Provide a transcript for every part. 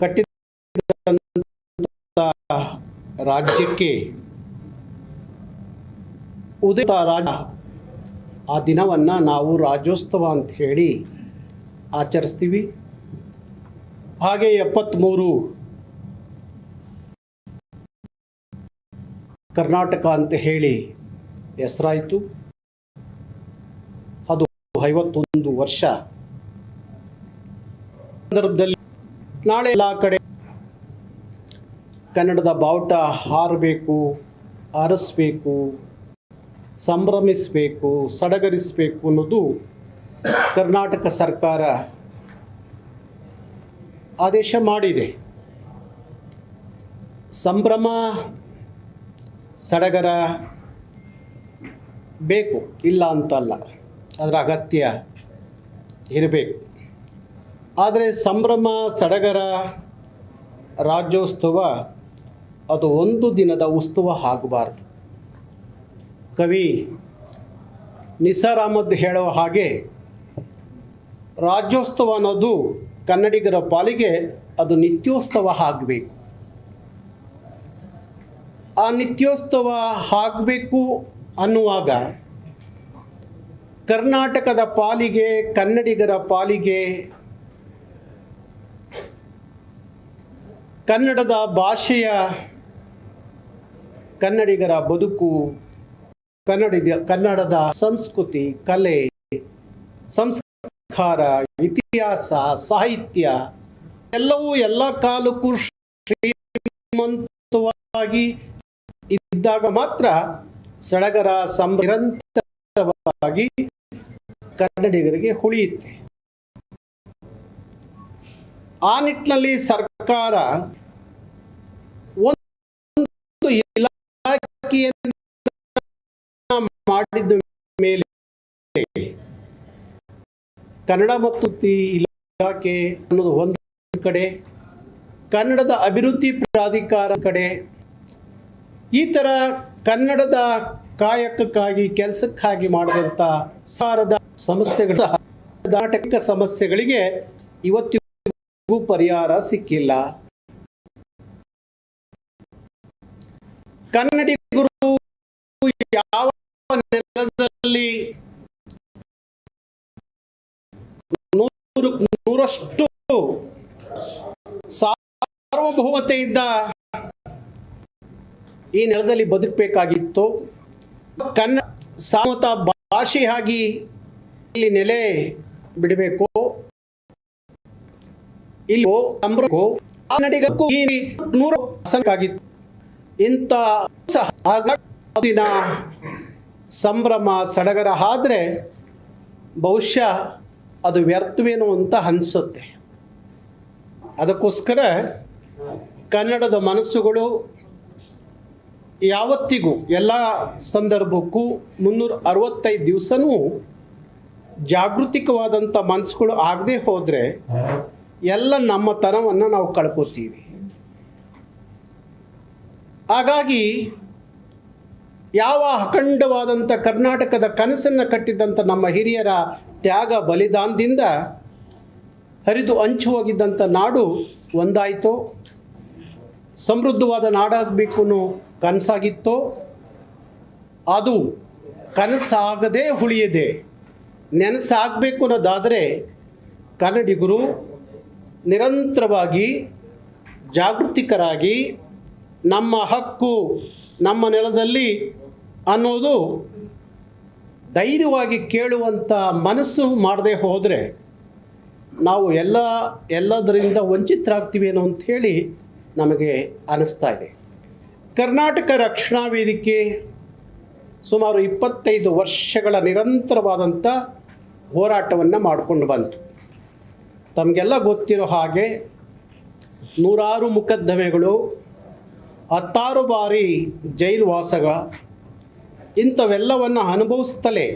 ಕಟ್ಟಿದ ರಾಜ್ಯಕ್ಕೆ ಉದಯ ರಾಜ. ಆ ದಿನವನ್ನು ನಾವು ರಾಜ್ಯೋತ್ಸವ ಅಂತ ಹೇಳಿ ಆಚರಿಸ್ತೀವಿ. ಹಾಗೆ ಎಪ್ಪತ್ತ್ಮೂರು ಕರ್ನಾಟಕ ಅಂತ ಹೇಳಿ ಹೆಸರಾಯಿತು. ಅದು ಐವತ್ತೊಂದು ವರ್ಷ. ಸಂದರ್ಭದಲ್ಲಿ ನಾಳೆ ಎಲ್ಲ ಕಡೆ ಕನ್ನಡದ ಬಾವುಟ ಹಾರಬೇಕು ಹರಸ್ಬೇಕು ಸಂಭ್ರಮಿಸಬೇಕು, ಸಡಗರಿಸಬೇಕು ಅನ್ನೋದು ಕರ್ನಾಟಕ ಸರ್ಕಾರ ಆದೇಶ ಮಾಡಿದೆ. ಸಂಭ್ರಮ, ಸಡಗರ ಬೇಕು, ಇಲ್ಲ ಅಂತಲ್ಲ. ಅದರ ಅಗತ್ಯ ಇರಬೇಕು. ಆದರೆ ಸಂಭ್ರಮ, ಸಡಗರ, ರಾಜ್ಯೋತ್ಸವ ಅದು ಒಂದು ದಿನದ ಉತ್ಸವ ಆಗಬಾರ್ದು. ಕವಿ ನಿಸಾರ್ ಅಹಮದ್ ಹೇಳುವ ಹಾಗೆ ರಾಜ್ಯೋತ್ಸವ ಅನ್ನೋದು ಕನ್ನಡಿಗರ ಪಾಲಿಗೆ ಅದು ನಿತ್ಯೋತ್ಸವ ಆಗಬೇಕು. ಆ ನಿತ್ಯೋತ್ಸವ ಆಗಬೇಕು ಅನ್ನುವಾಗ ಕರ್ನಾಟಕದ ಪಾಲಿಗೆ, ಕನ್ನಡಿಗರ ಪಾಲಿಗೆ ಕನ್ನಡದ ಭಾಷೆಯ ಕನ್ನಡಿಗರ ಬದುಕು, ಕನ್ನಡಿಗ, ಕನ್ನಡದ ಸಂಸ್ಕೃತಿ, ಕಲೆ, ಸಂಸ್ಕಾರ, ಇತಿಹಾಸ, ಸಾಹಿತ್ಯ, ಎಲ್ಲವೂ ಎಲ್ಲ ಕಾಲಕ್ಕೂ ಶ್ರೀಮಂತವಾಗಿ ಇದ್ದಾಗ ಮಾತ್ರ ಸಡಗರ ಸಂಭ್ರಂತವಾಗಿ ಕನ್ನಡಿಗರಿಗೆ ಉಳಿಯುತ್ತೆ. ಆ ನಿಟ್ಟಿನಲ್ಲಿ ಸರ್ಕಾರ ಒಂದು ಇಲಾಖೆಯನ್ನು ಮಾಡಿದ ಮೇಲೆ ಕನ್ನಡ ಮತ್ತು ಇಲಾಖೆ ಅನ್ನೋದು ಒಂದು ಕಡೆ, ಕನ್ನಡದ ಅಭಿವೃದ್ಧಿ ಪ್ರಾಧಿಕಾರ ಕಡೆ. ಈ ಥರ ಕನ್ನಡದ ಕಾಯಕಕ್ಕಾಗಿ, ಕೆಲಸಕ್ಕಾಗಿ ಮಾಡಿದಂಥ ಸಾರದ ಸಂಸ್ಥೆಗಳ ನಾಟಕ ಸಮಸ್ಯೆಗಳಿಗೆ ಇವತ್ತಿಗೂ ಪರಿಹಾರ ಸಿಕ್ಕಿಲ್ಲ. ಕನ್ನಡಿಗರು ಯಾವ ನೆಲದಲ್ಲಿ ನೂರು, ನೂರಷ್ಟು ಸಾರ್ವಭೌಮತೆಯಿಂದ ಈ ನೆಲದಲ್ಲಿ ಬದುಕಬೇಕಾಗಿತ್ತು. ಕನ್ನಡ ಸಾಮತ ಭಾಷೆಯಾಗಿ ಇಲ್ಲಿ ನೆಲೆ ಬಿಡಬೇಕು. ಇಲ್ಲಿ ಆ ನಡಿಗಕ್ಕೂ ಈ ನೂರು ಸಂಕಾಗಿತ್ತು ಇಂಥ ದಿನ ಸಂಭ್ರಮ ಸಡಗರ ಆದ್ರೆ ಬಹುಶಃ ಅದು ವ್ಯರ್ಥವೇನೋ ಅಂತ ಅನಿಸುತ್ತೆ. ಅದಕ್ಕೋಸ್ಕರ ಕನ್ನಡದ ಮನಸ್ಸುಗಳು ಯಾವತ್ತಿಗೂ ಎಲ್ಲ ಸಂದರ್ಭಕ್ಕೂ ಮುನ್ನೂರ ಅರವತ್ತೈದು ದಿವಸನೂ ಜಾಗೃತಿಕವಾದಂಥ ಮನಸ್ಸುಗಳು ಆಗದೆ ಹೋದರೆ ಎಲ್ಲ ನಮ್ಮ ತನವನ್ನು ನಾವು ಕಳ್ಕೊತೀವಿ. ಹಾಗಾಗಿ ಯಾವ ಅಖಂಡವಾದಂಥ ಕರ್ನಾಟಕದ ಕನಸನ್ನು ಕಟ್ಟಿದ್ದಂಥ ನಮ್ಮ ಹಿರಿಯರ ತ್ಯಾಗ ಬಲಿದಾನದಿಂದ ಹರಿದು ಹಂಚು ಹೋಗಿದ್ದಂಥ ನಾಡು ಒಂದಾಯಿತು, ಸಮೃದ್ಧವಾದ ನಾಡಾಗಬೇಕು ಕನಸಾಗಿತ್ತೋ, ಅದು ಕನಸಾಗದೇ ಉಳಿಯದೆ ನೆನಸಾಗಬೇಕು ಅನ್ನೋದಾದರೆ ಕನ್ನಡಿಗರು ನಿರಂತರವಾಗಿ ಜಾಗೃತಿಕರಾಗಿ ನಮ್ಮ ಹಕ್ಕು ನಮ್ಮ ನೆಲದಲ್ಲಿ ಅನ್ನೋದು ಧೈರ್ಯವಾಗಿ ಕೇಳುವಂಥ ಮನಸ್ಸು ಮಾಡದೆ ಹೋದರೆ ನಾವು ಎಲ್ಲ, ಎಲ್ಲದರಿಂದ ವಂಚಿತರಾಗ್ತೀವೇನೋ ಅಂಥೇಳಿ ನಮಗೆ ಅನ್ನಿಸ್ತಾ ಇದೆ. ಕರ್ನಾಟಕ ರಕ್ಷಣಾ ವೇದಿಕೆ ಸುಮಾರು ಇಪ್ಪತ್ತೈದು ವರ್ಷಗಳ ನಿರಂತರವಾದಂಥ ಹೋರಾಟವನ್ನು ಮಾಡಿಕೊಂಡು ಬಂತು. ತಮಗೆಲ್ಲ ಗೊತ್ತಿರೋ ಹಾಗೆ ನೂರಾರು ಮುಕದ್ದಮೆಗಳು, ಹತ್ತಾರು ಬಾರಿ ಜೈಲು ವಾಸಗ, ಇಂಥವೆಲ್ಲವನ್ನು ಅನುಭವಿಸುತ್ತಲೇ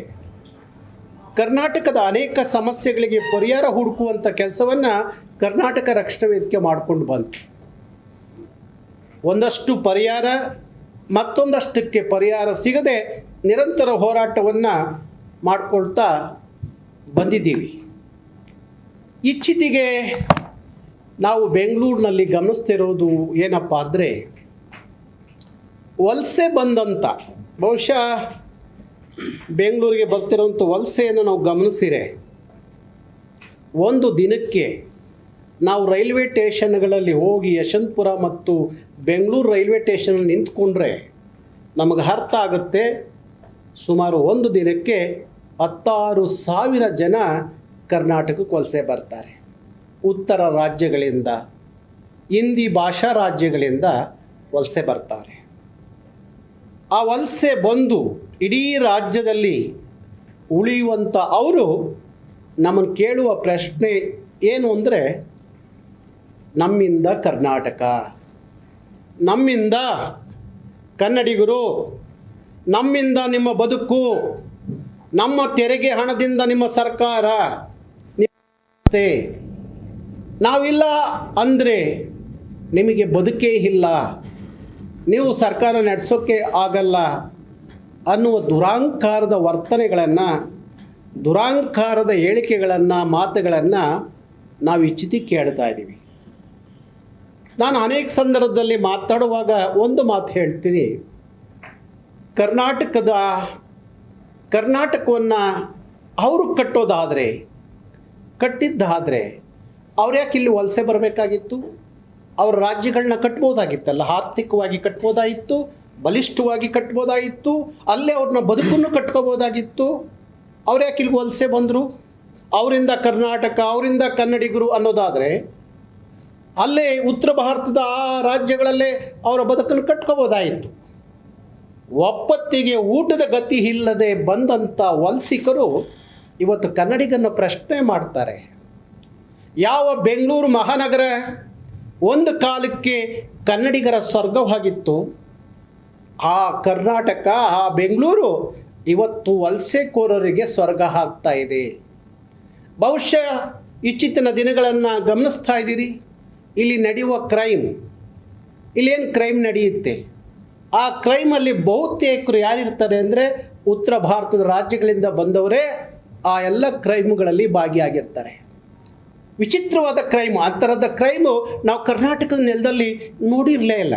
ಕರ್ನಾಟಕದ ಅನೇಕ ಸಮಸ್ಯೆಗಳಿಗೆ ಪರಿಹಾರ ಹುಡುಕುವಂಥ ಕೆಲಸವನ್ನು ಕರ್ನಾಟಕ ರಕ್ಷಣಾ ವೇದಿಕೆ ಮಾಡಿಕೊಂಡು ಬಂತು. ಒಂದಷ್ಟು ಪರಿಹಾರ, ಮತ್ತೊಂದಷ್ಟಕ್ಕೆ ಪರಿಹಾರ ಸಿಗದೆ ನಿರಂತರ ಹೋರಾಟವನ್ನು ಮಾಡಿಕೊಳ್ತಾ ಬಂದಿದ್ದೀವಿ. ಇಚ್ಛಿತಿಗೆ ನಾವು ಬೆಂಗಳೂರಿನಲ್ಲಿ ಗಮನಿಸ್ತಿರೋದು ಏನಪ್ಪ ಅಂದರೆ ವಲಸೆ ಬಂದಂಥ ಬಹುಶಃ ಬೆಂಗಳೂರಿಗೆ ಬರ್ತಿರೋಂಥ ವಲಸೆಯನ್ನು ನಾವು ಗಮನಿಸಿರೆ. ಒಂದು ದಿನಕ್ಕೆ ನಾವು ರೈಲ್ವೆ ಸ್ಟೇಷನ್ಗಳಲ್ಲಿ ಹೋಗಿ ಯಶವಂತಪುರ ಮತ್ತು ಬೆಂಗಳೂರು ರೈಲ್ವೆ ಸ್ಟೇಷನ್ ನಿಂತ್ಕೊಂಡ್ರೆ ನಮಗೆ ಅರ್ಥ ಆಗುತ್ತೆ. ಸುಮಾರು ಒಂದು ದಿನಕ್ಕೆ ಹತ್ತಾರು ಸಾವಿರ ಜನ ಕರ್ನಾಟಕಕ್ಕೆ ವಲಸೆ ಬರ್ತಾರೆ. ಉತ್ತರ ರಾಜ್ಯಗಳಿಂದ, ಹಿಂದಿ ಭಾಷಾ ರಾಜ್ಯಗಳಿಂದ ವಲಸೆ ಬರ್ತಾರೆ. ಆ ವಲಸೆ ಬಂದು ಇಡೀ ರಾಜ್ಯದಲ್ಲಿ ಉಳಿಯುವಂಥ ಅವರು ನಮ್ಮನ್ನು ಕೇಳುವ ಪ್ರಶ್ನೆ ಏನು ಅಂದರೆ, ನಮ್ಮಿಂದ ಕರ್ನಾಟಕ, ನಮ್ಮಿಂದ ಕನ್ನಡಿಗರು, ನಮ್ಮಿಂದ ನಿಮ್ಮ ಬದುಕು, ನಮ್ಮ ತೆರಿಗೆ ಹಣದಿಂದ ನಿಮ್ಮ ಸರ್ಕಾರ ನಿಮ್ಮ ನಾವಿಲ್ಲ ಅಂದರೆ ನಿಮಗೆ ಬದುಕೇ ಇಲ್ಲ. ನೀವು ಸರ್ಕಾರ ನಡೆಸೋಕ್ಕೆ ಆಗಲ್ಲ ಅನ್ನುವ ದುರಾಂಕಾರದ ವರ್ತನೆಗಳನ್ನು, ದುರಾಂಕಾರದ ಹೇಳಿಕೆಗಳನ್ನು, ಮಾತುಗಳನ್ನು ನಾವು ಇಚ್ಛಿತಿ ಕೇಳ್ತಾ ಇದ್ದೀವಿ. ನಾನು ಅನೇಕ ಸಂದರ್ಭದಲ್ಲಿ ಮಾತಾಡುವಾಗ ಒಂದು ಮಾತು ಹೇಳ್ತೀನಿ. ಕರ್ನಾಟಕದ, ಕರ್ನಾಟಕವನ್ನು ಅವರು ಕಟ್ಟೋದಾದರೆ ಕಟ್ಟಿದ್ದಾದರೆ ಅವ್ರು ಯಾಕೆ ಇಲ್ಲಿ ವಲಸೆ ಬರಬೇಕಾಗಿತ್ತು? ಅವ್ರ ರಾಜ್ಯಗಳನ್ನ ಕಟ್ಬೋದಾಗಿತ್ತಲ್ಲ, ಆರ್ಥಿಕವಾಗಿ ಕಟ್ಬೋದಾಗಿತ್ತು, ಬಲಿಷ್ಠವಾಗಿ ಕಟ್ಬೋದಾಗಿತ್ತು, ಅಲ್ಲೇ ಅವ್ರನ್ನ ಬದುಕನ್ನು ಕಟ್ಕೋಬೋದಾಗಿತ್ತು. ಅವ್ರು ಯಾಕೆ ಇಲ್ಲಿ ವಲಸೆ ಬಂದರು? ಅವರಿಂದ ಕರ್ನಾಟಕ, ಅವರಿಂದ ಕನ್ನಡಿಗರು ಅನ್ನೋದಾದರೆ ಅಲ್ಲೇ ಉತ್ತರ ಭಾರತದ ಆ ರಾಜ್ಯಗಳಲ್ಲೇ ಅವರ ಬದುಕನ್ನು ಕಟ್ಕೋಬೋದಾಯಿತು ಒಪ್ಪತ್ತಿಗೆ ಊಟದ ಗತಿ ಇಲ್ಲದೆ ಬಂದಂಥ ವಲಸಿಗರು ಇವತ್ತು ಕನ್ನಡಿಗನ್ನು ಪ್ರಶ್ನೆ ಮಾಡ್ತಾರೆ. ಯಾವ ಬೆಂಗಳೂರು ಮಹಾನಗರ ಒಂದು ಕಾಲಕ್ಕೆ ಕನ್ನಡಿಗರ ಸ್ವರ್ಗವಾಗಿತ್ತು ಆ ಕರ್ನಾಟಕ, ಆ ಬೆಂಗಳೂರು ಇವತ್ತು ವಲಸೆಕೋರರಿಗೆ ಸ್ವರ್ಗ ಆಗ್ತಾ ಇದೆ. ಬಹುಶಃ ಇಚ್ಚಿತ್ತಿನ ದಿನಗಳನ್ನು ಗಮನಿಸ್ತಾ ಇದ್ದೀರಿ. ಇಲ್ಲಿ ನಡೆಯುವ ಕ್ರೈಮ್. ಇಲ್ಲೇನು ಕ್ರೈಮ್ ನಡೆಯುತ್ತೆ? ಆ ಕ್ರೈಮಲ್ಲಿ ಬಹುತೇಕರು ಯಾರಿರ್ತಾರೆ ಅಂದರೆ ಉತ್ತರ ಭಾರತದ ರಾಜ್ಯಗಳಿಂದ ಬಂದವರೇ ಆ ಎಲ್ಲ ಕ್ರೈಮ್ಗಳಲ್ಲಿ ಭಾಗಿಯಾಗಿರ್ತಾರೆ. ವಿಚಿತ್ರವಾದ ಕ್ರೈಮ್, ಆ ಥರದ ಕ್ರೈಮು ನಾವು ಕರ್ನಾಟಕದ ನೆಲದಲ್ಲಿ ನೋಡಿರಲೇ ಇಲ್ಲ.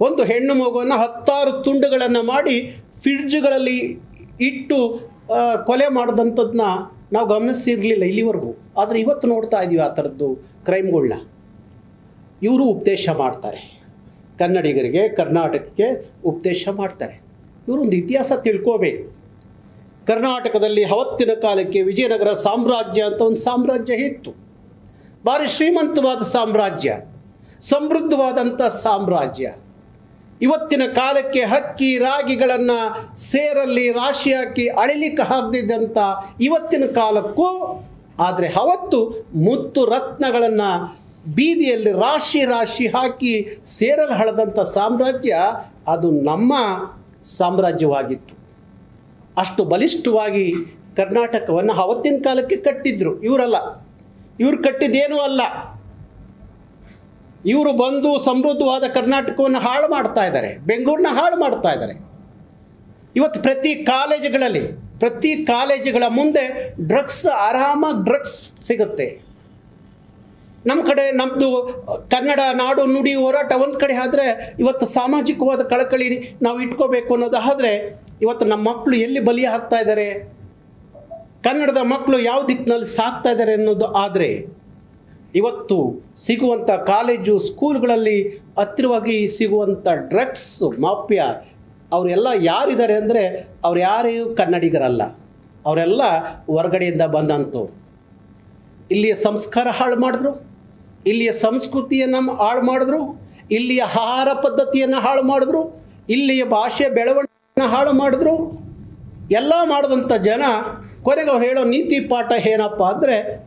ಒಂದು ಹೆಣ್ಣು ಮಗುವನ್ನು ಹತ್ತಾರು ತುಂಡುಗಳನ್ನು ಮಾಡಿ ಫ್ರಿಡ್ಜ್ಗಳಲ್ಲಿ ಇಟ್ಟು ಕೊಲೆ ಮಾಡಿದಂಥದ್ದನ್ನ ನಾವು ಗಮನಿಸಿರಲಿಲ್ಲ ಇಲ್ಲಿವರೆಗೂ. ಆದರೆ ಇವತ್ತು ನೋಡ್ತಾ ಇದ್ದೀವಿ ಆ ಥರದ್ದು ಕ್ರೈಮ್ಗಳನ್ನ ಇವರು ಉಪದೇಶ ಮಾಡ್ತಾರೆ. ಕನ್ನಡಿಗರಿಗೆ ಕರ್ನಾಟಕಕ್ಕೆ ಉಪದೇಶ ಮಾಡ್ತಾರೆ. ಇವರೊಂದು ಇತಿಹಾಸ ತಿಳ್ಕೋಬೇಕು. ಕರ್ನಾಟಕದಲ್ಲಿ ಅವತ್ತಿನ ಕಾಲಕ್ಕೆ ವಿಜಯನಗರ ಸಾಮ್ರಾಜ್ಯ ಅಂತ ಒಂದು ಸಾಮ್ರಾಜ್ಯ ಇತ್ತು. ಭಾರಿ ಶ್ರೀಮಂತವಾದ ಸಾಮ್ರಾಜ್ಯ ಸಮೃದ್ಧವಾದಂಥ ಸಾಮ್ರಾಜ್ಯ. ಇವತ್ತಿನ ಕಾಲಕ್ಕೆ ಹಕ್ಕಿ ರಾಗಿಗಳನ್ನು ಸೇರಲ್ಲಿ ರಾಶಿ ಹಾಕಿ ಅಳಿಲಿಕ್ಕೆ ಆಗದಿದ್ದಂಥ ಇವತ್ತಿನ ಕಾಲಕ್ಕೂ, ಆದರೆ ಅವತ್ತು ಮುತ್ತು ರತ್ನಗಳನ್ನು ಬೀದಿಯಲ್ಲಿ ರಾಶಿ ರಾಶಿ ಹಾಕಿ ಸೇರಲು ಹಳದಂಥ ಸಾಮ್ರಾಜ್ಯ, ಅದು ನಮ್ಮ ಸಾಮ್ರಾಜ್ಯವಾಗಿತ್ತು. ಅಷ್ಟು ಬಲಿಷ್ಠವಾಗಿ ಕರ್ನಾಟಕವನ್ನು ಅವತ್ತಿನ ಕಾಲಕ್ಕೆ ಕಟ್ಟಿದ್ರು. ಇವರಲ್ಲ. ಇವರು ಕಟ್ಟಿದ್ದೇನೂ ಅಲ್ಲ. ಇವರು ಬಂದು ಸಮೃದ್ಧವಾದ ಕರ್ನಾಟಕವನ್ನು ಹಾಳು ಮಾಡ್ತಾ ಇದ್ದಾರೆ ಬೆಂಗಳೂರನ್ನ ಹಾಳು ಮಾಡ್ತಾ ಇದ್ದಾರೆ ಇವತ್ತು ಪ್ರತಿ ಕಾಲೇಜುಗಳಲ್ಲಿ, ಪ್ರತಿ ಕಾಲೇಜುಗಳ ಮುಂದೆ ಡ್ರಗ್ಸ್ ಆರಾಮಾಗಿ ಡ್ರಗ್ಸ್ ಸಿಗುತ್ತೆ. ನಮ್ಮ ಕಡೆ ನಮ್ಮದು ಕನ್ನಡ ನಾಡು ನುಡಿ ಹೋರಾಟ ಒಂದು ಕಡೆ ಆದರೆ ಇವತ್ತು ಸಾಮಾಜಿಕವಾದ ಕಳಕಳಿ ನಾವು ಇಟ್ಕೋಬೇಕು ಅನ್ನೋದು ಆದರೆ ಇವತ್ತು ನಮ್ಮ ಮಕ್ಕಳು ಎಲ್ಲಿ ಬಲಿ ಹಾಕ್ತಾ ಇದ್ದಾರೆ? ಕನ್ನಡದ ಮಕ್ಕಳು ಯಾವ ದಿಕ್ಕಿನಲ್ಲಿ ಸಾಕ್ತಾ ಇದ್ದಾರೆ ಅನ್ನೋದು ಆದರೆ, ಇವತ್ತು ಸಿಗುವಂಥ ಕಾಲೇಜು, ಸ್ಕೂಲ್ಗಳಲ್ಲಿ ಹತ್ತಿರವಾಗಿ ಸಿಗುವಂಥ ಡ್ರಗ್ಸ್, ಮಾಫಿಯಾ, ಅವರೆಲ್ಲ ಯಾರಿದ್ದಾರೆ ಅಂದರೆ ಅವ್ರು ಯಾರೇ ಕನ್ನಡಿಗರಲ್ಲ. ಅವರೆಲ್ಲ ಹೊರಗಡೆಯಿಂದ ಬಂದಂಥವ್ರು. ಇಲ್ಲಿಯ ಸಂಸ್ಕಾರ ಹಾಳು ಮಾಡಿದ್ರು, ಇಲ್ಲಿಯ ಸಂಸ್ಕೃತಿಯನ್ನು ಹಾಳು ಮಾಡಿದ್ರು, ಇಲ್ಲಿಯ ಆಹಾರ ಪದ್ಧತಿಯನ್ನು ಹಾಳು ಮಾಡಿದ್ರು, ಇಲ್ಲಿಯ ಭಾಷೆ ಬೆಳವಣಿಗೆಯನ್ನು ಹಾಳು ಮಾಡಿದ್ರು? ಎಲ್ಲ ಮಾಡಿದಂಥ ಜನ ಕೊನೆಗೆ ಅವ್ರು ಹೇಳೋ ನೀತಿ ಪಾಠ ಏನಪ್ಪ ಅಂದರೆ,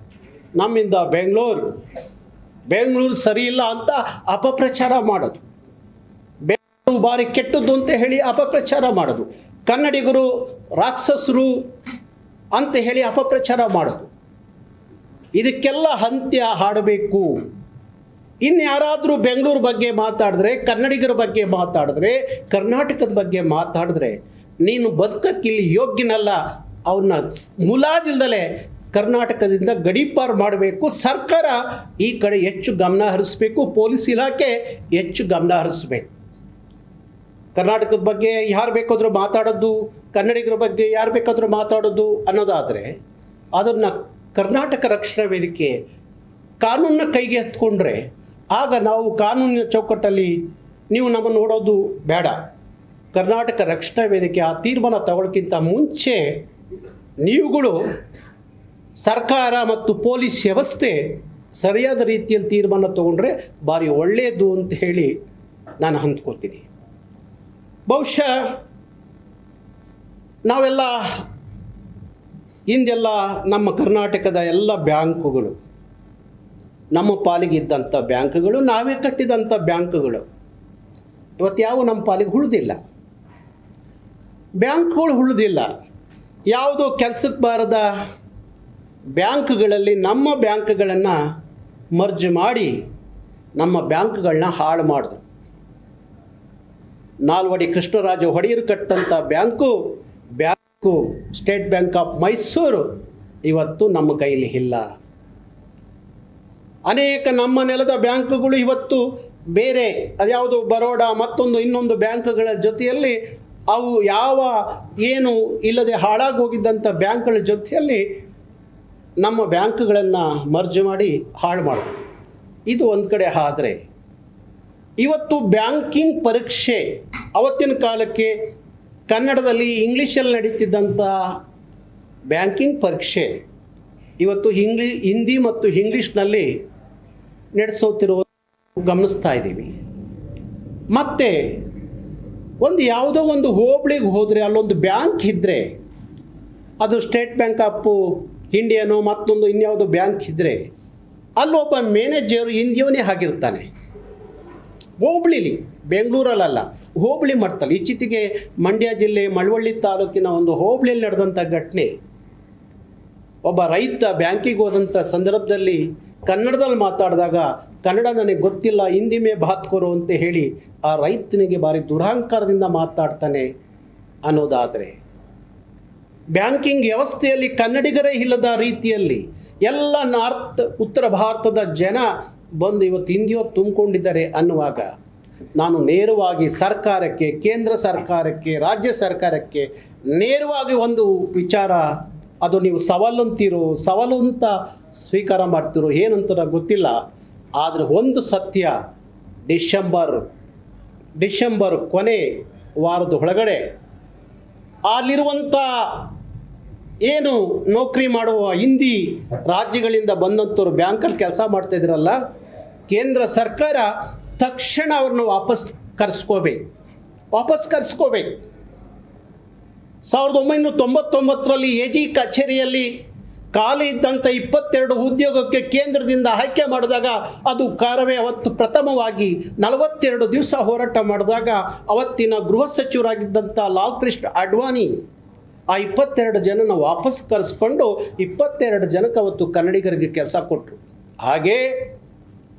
ನಮ್ಮಿಂದ ಬೆಂಗಳೂರು ಬೆಂಗಳೂರು ಸರಿ ಇಲ್ಲ ಅಂತ ಅಪಪ್ರಚಾರ ಮಾಡೋದು. ಬೆಂಗಳೂರು ಬಾರಿ ಕೆಟ್ಟದ್ದು ಅಂತ ಹೇಳಿ ಅಪಪ್ರಚಾರ ಮಾಡೋದು. ಕನ್ನಡಿಗರು ರಾಕ್ಷಸರು ಅಂತ ಹೇಳಿ ಅಪಪ್ರಚಾರ ಮಾಡೋದು. ಇದಕ್ಕೆಲ್ಲ ಅಂತ್ಯ ಹಾಡಬೇಕು. ಇನ್ನು ಯಾರಾದರೂ ಬೆಂಗಳೂರು ಬಗ್ಗೆ ಮಾತಾಡಿದ್ರೆ, ಕನ್ನಡಿಗರ ಬಗ್ಗೆ ಮಾತಾಡಿದ್ರೆ, ಕರ್ನಾಟಕದ ಬಗ್ಗೆ ಮಾತಾಡಿದ್ರೆ, ನೀನು ಬದುಕಕ್ಕೆ ಇಲ್ಲಿ ಯೋಗ್ಯನಲ್ಲ. ಅವನ್ನ ಮುಲಾಜಿಲ್ದಲೇ ಕರ್ನಾಟಕದಿಂದ ಗಡೀಪಾರು ಮಾಡಬೇಕು. ಸರ್ಕಾರ ಈ ಕಡೆ ಹೆಚ್ಚು ಗಮನ ಹರಿಸಬೇಕು. ಪೊಲೀಸ್ ಇಲಾಖೆ ಹೆಚ್ಚು ಗಮನ ಹರಿಸಬೇಕು. ಕರ್ನಾಟಕದ ಬಗ್ಗೆ ಯಾರು ಬೇಕಾದರೂ ಮಾತಾಡೋದು, ಕನ್ನಡಿಗರ ಬಗ್ಗೆ ಯಾರು ಬೇಕಾದರೂ ಮಾತಾಡೋದು ಅನ್ನೋದಾದರೆ, ಅದನ್ನು ಕರ್ನಾಟಕ ರಕ್ಷಣಾ ವೇದಿಕೆ ಕಾನೂನನ್ನ ಕೈಗೆ ಎತ್ಕೊಂಡ್ರೆ ಆಗ ನಾವು ಕಾನೂನಿನ ಚೌಕಟ್ಟಲ್ಲಿ ನೀವು ನಮ್ಮನ್ನು ನೋಡೋದು ಬೇಡ. ಕರ್ನಾಟಕ ರಕ್ಷಣಾ ವೇದಿಕೆ ಆ ತೀರ್ಮಾನ ತಗೊಳ್ಳೋಕ್ಕಿಂತ ಮುಂಚೆ ನೀವುಗಳು ಸರ್ಕಾರ ಮತ್ತು ಪೊಲೀಸ್ ವ್ಯವಸ್ಥೆ ಸರಿಯಾದ ರೀತಿಯಲ್ಲಿ ತೀರ್ಮಾನ ತಗೊಂಡ್ರೆ ಭಾರಿ ಒಳ್ಳೆಯದು ಅಂತ ಹೇಳಿ ನಾನು ಹಂತ್ಕೋತೀನಿ ಬಹುಶಃ ನಾವೆಲ್ಲ ಹಿಂದೆಲ್ಲ ನಮ್ಮ ಕರ್ನಾಟಕದ ಎಲ್ಲ ಬ್ಯಾಂಕುಗಳು ನಮ್ಮ ಪಾಲಿಗೆ ಇದ್ದಂಥ ಬ್ಯಾಂಕ್ಗಳು, ನಾವೇ ಕಟ್ಟಿದಂಥ ಬ್ಯಾಂಕ್ಗಳು. ಇವತ್ತು ಯಾವ ನಮ್ಮ ಪಾಲಿಗೆ ಉಳಿದಿಲ್ಲ. ಬ್ಯಾಂಕ್ಗಳು ಉಳಿದಿಲ್ಲ. ಯಾವುದೋ ಕೆಲಸಕ್ಕೆ ಬಾರದ ಬ್ಯಾಂಕ್ಗಳಲ್ಲಿ ನಮ್ಮ ಬ್ಯಾಂಕ್ಗಳನ್ನು ಮರ್ಜ್ ಮಾಡಿ ನಮ್ಮ ಬ್ಯಾಂಕ್ಗಳನ್ನ ಹಾಳು ಮಾಡಿದ್ರು ನಾಲ್ವಡಿ ಕೃಷ್ಣರಾಜ ಒಡೆಯರು ಕಟ್ಟಂಥ bank bank, state bank of Mysore ಇವತ್ತು ನಮ್ಮ ಕೈಲಿ ಇಲ್ಲ. ಅನೇಕ ನಮ್ಮ ನೆಲದ ಬ್ಯಾಂಕುಗಳು ಇವತ್ತು ಬೇರೆ, ಅದ್ಯಾವುದು ಬರೋಡಾ, ಮತ್ತೊಂದು ಇನ್ನೊಂದು ಬ್ಯಾಂಕ್ಗಳ ಜೊತೆಯಲ್ಲಿ ಅವು ಯಾವ ಏನು ಇಲ್ಲದೆ ಹಾಳಾಗೋಗಿದ್ದಂಥ ಬ್ಯಾಂಕ್ಗಳ ಜೊತೆಯಲ್ಲಿ ನಮ್ಮ ಬ್ಯಾಂಕ್ಗಳನ್ನು ಮರ್ಜ್ ಮಾಡಿ ಹಾಳು ಮಾಡೋದು ಇದು ಒಂದು ಕಡೆ ಆದರೆ ಇವತ್ತು ಬ್ಯಾಂಕಿಂಗ್ ಪರೀಕ್ಷೆ ಅವತ್ತಿನ ಕಾಲಕ್ಕೆ ಕನ್ನಡದಲ್ಲಿ ಇಂಗ್ಲೀಷಲ್ಲಿ ನಡೀತಿದ್ದಂಥ ಬ್ಯಾಂಕಿಂಗ್ ಪರೀಕ್ಷೆ ಇವತ್ತು ಹಿಂಗ್ಲಿ, ಹಿಂದಿ ಮತ್ತು ಇಂಗ್ಲೀಷ್ನಲ್ಲಿ ನಡೆಸೋತಿರುವ ಗಮನಿಸ್ತಾ ಇದ್ದೀವಿ. ಮತ್ತು ಒಂದು ಯಾವುದೋ ಒಂದು ಹೋಬಳಿಗೆ ಹೋದರೆ ಅಲ್ಲೊಂದು ಬ್ಯಾಂಕ್ ಇದ್ದರೆ ಅದು ಸ್ಟೇಟ್ ಬ್ಯಾಂಕ್ ಆಫ್ ಇಂಡಿಯನೋ ಮತ್ತೊಂದು ಇನ್ಯಾವುದೋ ಬ್ಯಾಂಕ್ ಇದ್ದರೆ ಅಲ್ಲೊಬ್ಬ ಮ್ಯಾನೇಜರ್ ಹಿಂದಿಯವನೇ ಆಗಿರ್ತಾನೆ. ಹೋಬಳಿಲಿ ಬೆಂಗಳೂರಲ್ಲ ಹೋಬಳಿ ಮಟ್ಟದಲ್ಲಿ ಇತ್ತೀಚೆಗೆ ಮಂಡ್ಯ ಜಿಲ್ಲೆ ಮಳವಳ್ಳಿ ತಾಲೂಕಿನ ಒಂದು ಹೋಬಳಿಯಲ್ಲಿ ನಡೆದಂಥ ಘಟನೆ. ಒಬ್ಬ ರೈತ ಬ್ಯಾಂಕಿಗೆ ಹೋದಂಥ ಸಂದರ್ಭದಲ್ಲಿ ಕನ್ನಡದಲ್ಲಿ ಮಾತಾಡಿದಾಗ ಕನ್ನಡ ನನಗೆ ಗೊತ್ತಿಲ್ಲ ಹಿಂದಿ ಮೇ ಅಂತ ಹೇಳಿ ಆ ರೈತನಿಗೆ ಭಾರಿ ದುರಹಂಕಾರದಿಂದ ಮಾತಾಡ್ತಾನೆ ಅನ್ನೋದಾದರೆ. ಬ್ಯಾಂಕಿಂಗ್ ವ್ಯವಸ್ಥೆಯಲ್ಲಿ ಕನ್ನಡಿಗರೇ ಇಲ್ಲದ ರೀತಿಯಲ್ಲಿ ಎಲ್ಲ ನಾರ್ತ್, ಉತ್ತರ ಭಾರತದ ಜನ ಬಂದು ಇವತ್ತು ಹಿಂದಿಯವ್ರು ತುಂಬಿಕೊಂಡಿದ್ದಾರೆ ಅನ್ನುವಾಗ ನಾನು ನೇರವಾಗಿ ಸರ್ಕಾರಕ್ಕೆ, ಕೇಂದ್ರ ಸರ್ಕಾರಕ್ಕೆ, ರಾಜ್ಯ ಸರ್ಕಾರಕ್ಕೆ ನೇರವಾಗಿ ಒಂದು ವಿಚಾರ ಅದು ನೀವು ಸವಾಲು ಅಂತೀರೋ ಸವಾಲು ಅಂತ ಸ್ವೀಕಾರ ಮಾಡ್ತಿರೋ ಏನಂತ ಗೊತ್ತಿಲ್ಲ. ಆದರೆ ಒಂದು ಸತ್ಯ ಡಿಸೆಂಬರ್ ಡಿಸೆಂಬರ್ ಕೊನೆ ವಾರದ ಒಳಗಡೆ ಅಲ್ಲಿರುವಂಥ ಏನು ನೌಕರಿ ಮಾಡುವ ಹಿಂದಿ ರಾಜ್ಯಗಳಿಂದ ಬಂದಂಥವ್ರು ಬ್ಯಾಂಕಲ್ಲಿ ಕೆಲಸ ಮಾಡ್ತಾ ಇದ್ರಲ್ಲ, ಕೇಂದ್ರ ಸರ್ಕಾರ ತಕ್ಷಣ ಅವ್ರನ್ನ ವಾಪಸ್ ಕರೆಸ್ಕೋಬೇಕು. ವಾಪಸ್ ಕರೆಸ್ಕೋಬೇಕು. ಸಾವಿರದ ಒಂಬೈನೂರ ತೊಂಬತ್ತೊಂಬತ್ತರಲ್ಲಿ ಎ ಜಿ ಕಚೇರಿಯಲ್ಲಿ ಖಾಲಿ ಇದ್ದಂಥ ಇಪ್ಪತ್ತೆರಡು ಉದ್ಯೋಗಕ್ಕೆ ಕೇಂದ್ರದಿಂದ ಆಯ್ಕೆ ಮಾಡಿದಾಗ ಅದು ಕಾರವೇ ಅವತ್ತು ಪ್ರಥಮವಾಗಿ ನಲವತ್ತೆರಡು ದಿವಸ ಹೋರಾಟ ಮಾಡಿದಾಗ ಅವತ್ತಿನ ಗೃಹ ಸಚಿವರಾಗಿದ್ದಂಥ ಲಾಲ್ ಕೃಷ್ಣ ಅಡ್ವಾಣಿ ಆ ಇಪ್ಪತ್ತೆರಡು ಜನನ ವಾಪಸ್ ಕರೆಸ್ಕೊಂಡು ಇಪ್ಪತ್ತೆರಡು ಜನಕ್ಕೆ ಅವತ್ತು ಕನ್ನಡಿಗರಿಗೆ ಕೆಲಸ ಕೊಟ್ಟರು. ಹಾಗೇ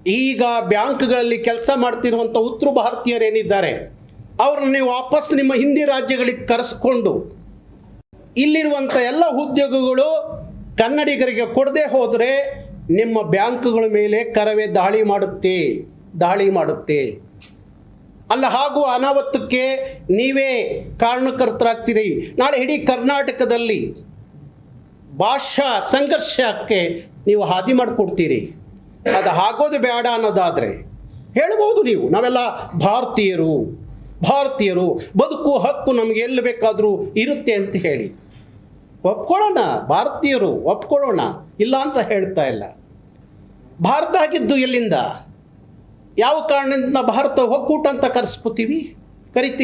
ಈಗ ಬ್ಯಾಂಕ್ಗಳಲ್ಲಿ ಕೆಲಸ ಮಾಡ್ತಿರುವಂಥ ಉತ್ತರ ಭಾರತೀಯರೇನಿದ್ದಾರೆ? ಅವ್ರನ್ನ ನೀವು ವಾಪಸ್ ನಿಮ್ಮ ಹಿಂದಿ ರಾಜ್ಯಗಳಿಗೆ ಕರೆಸ್ಕೊಂಡು ಇಲ್ಲಿರುವಂಥ ಎಲ್ಲ ಉದ್ಯೋಗಗಳು ಕನ್ನಡಿಗರಿಗೆ ಕೊಡದೆ ಹೋದರೆ ನಿಮ್ಮ ಬ್ಯಾಂಕ್ಗಳ ಮೇಲೆ ಕರವೇ ದಾಳಿ ಮಾಡುತ್ತೆ ದಾಳಿ ಮಾಡುತ್ತೆ. ಅಲ್ಲ, ಹಾಗೂ ಅನಾವತ್ತಕ್ಕೆ ನೀವೇ ಕಾರಣಕರ್ತರಾಗ್ತೀರಿ. ನಾಳೆ ಇಡೀ ಕರ್ನಾಟಕದಲ್ಲಿ ಭಾಷಾ ಸಂಘರ್ಷಕ್ಕೆ ನೀವು ಹಾದಿ ಮಾಡಿಕೊಡ್ತೀರಿ. ಅದು ಆಗೋದು ಬೇಡ ಅನ್ನೋದಾದರೆ ಹೇಳ್ಬೋದು ನೀವು. ನಾವೆಲ್ಲ ಭಾರತೀಯರು. ಭಾರತೀಯರು, ಬದುಕು, ಹಕ್ಕು ನಮಗೆ ಎಲ್ಲಿ ಬೇಕಾದರೂ ಇರುತ್ತೆ ಅಂತ ಹೇಳಿ. ಒಪ್ಕೊಳ್ಳೋಣ, ಭಾರತೀಯರು, ಒಪ್ಕೊಳ್ಳೋಣ, ಇಲ್ಲ ಅಂತ ಹೇಳ್ತಾ ಇಲ್ಲ. ಭಾರತ ಆಗಿದ್ದು ಎಲ್ಲಿಂದ? ಯಾವ ಕಾರಣದಿಂದ ಭಾರತ ಒಕ್ಕೂಟ ಅಂತ ಕರೆಸ್ಕೋತೀವಿ ಕರಿತೀವಿ.